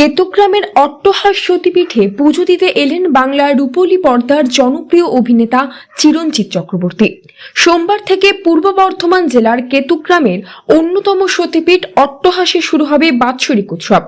কেতুগ্রামের অট্টহাস সতীপীঠে পুজো দিতে এলেন বাংলার রূপলি পর্দার জনপ্রিয় অভিনেতা চিরঞ্জিত চক্রবর্তী। সোমবার থেকে পূর্ব বর্ধমান জেলার কেতুগ্রামের অন্যতম সতীপীঠ অট্টহাসে শুরু হবে বাৎসরিক উৎসব।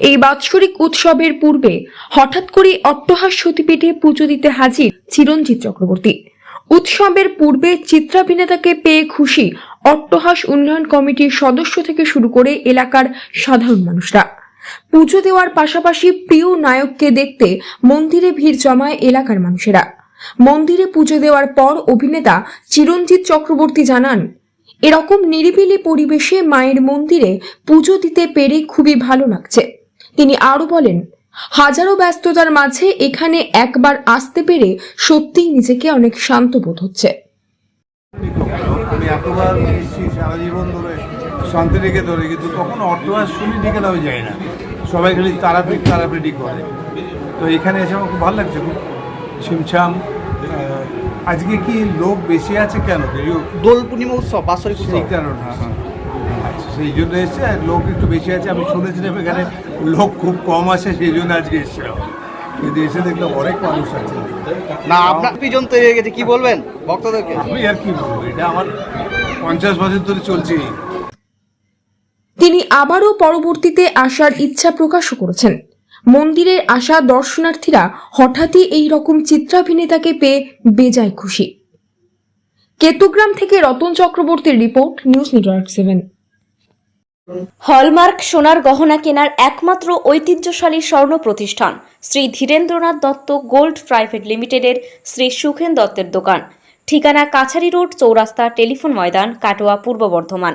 এই বাৎসরিক উৎসবের পূর্বে হঠাৎ করে অট্টহাস সতীপীঠে পুজো দিতে হাজির চিরঞ্জিত চক্রবর্তী। উৎসবের পূর্বে চিত্রাভিনেতাকে পেয়ে খুশি অট্টহাস উন্নয়ন কমিটির সদস্য থেকে শুরু করে এলাকার সাধারণ মানুষরা। পুজো দেওয়ার পাশাপাশি প্রিয় নায়ককে দেখতে মন্দিরে ভিড় জমায় এলাকার মানুষেরা। মন্দিরে পুজো দেওয়ার পর অভিনেতা চিরঞ্জিত চক্রবর্তী জানান, এরকম নিরিবিলি পরিবেশে মায়ের মন্দিরে পুজো দিতে পেরে খুবই ভালো লাগছে। তিনি আরও বলেন, হাজারো ব্যস্ততার মাঝে এখানে একবার আসতে পেরে সত্যিই নিজেকে অনেক শান্ত বোধ হচ্ছে। আমি এতবার সারা জীবন ধরে শান্তিনিকে ধরে কিন্তু কখনো অট্টহাস শুনি ঠিকানা আমি যাই না। সবাই খালি তারাপীঠ তারাপীঠই করে। তো এখানে এসে আমার খুব ভালো লাগছে খুব ছিমছাম। আজকে কি লোক বেশি আছে কেন? দোল পূর্ণিমা উৎসব বাৎসরিক সেই কারণ হ্যাঁ। আচ্ছা সেই জন্য এসছে আর লোক একটু বেশি আছে। আমি শুনেছিলাম এখানে লোক খুব কম আসে সেই জন্য আজকে এসেছিলাম। কিন্তু এসে দেখলাম অনেক মানুষ আছে। না আপনার পিজন তৈরি হয়ে গেছে কি বলবেন ভক্তদেরকে? আমি আর কি বলব এটা আমার পঞ্চাশ বছর ধরে চলছেই তিনি আবারও পরবর্তীতে আসার ইচ্ছা প্রকাশও করেছেন। মন্দিরে আসা দর্শনার্থীরা হঠাৎই এই রকম চিত্রাভিনেতাকে পেয়ে বেজায় খুশি। কেতুগ্রাম থেকে রতন চক্রবর্তীর report, news network seven. Hallmark সোনার গহনা কেনার একমাত্র ঐতিহ্যশালী স্বর্ণ প্রতিষ্ঠান শ্রী ধীরেন্দ্রনাথ দত্ত গোল্ড প্রাইভেট লিমিটেডের শ্রী সুখেন দত্তের দোকান। ঠিকানা কাছারি রোড, চৌরাস্তা টেলিফোন ময়দান, কাটোয়া, পূর্ব বর্ধমান।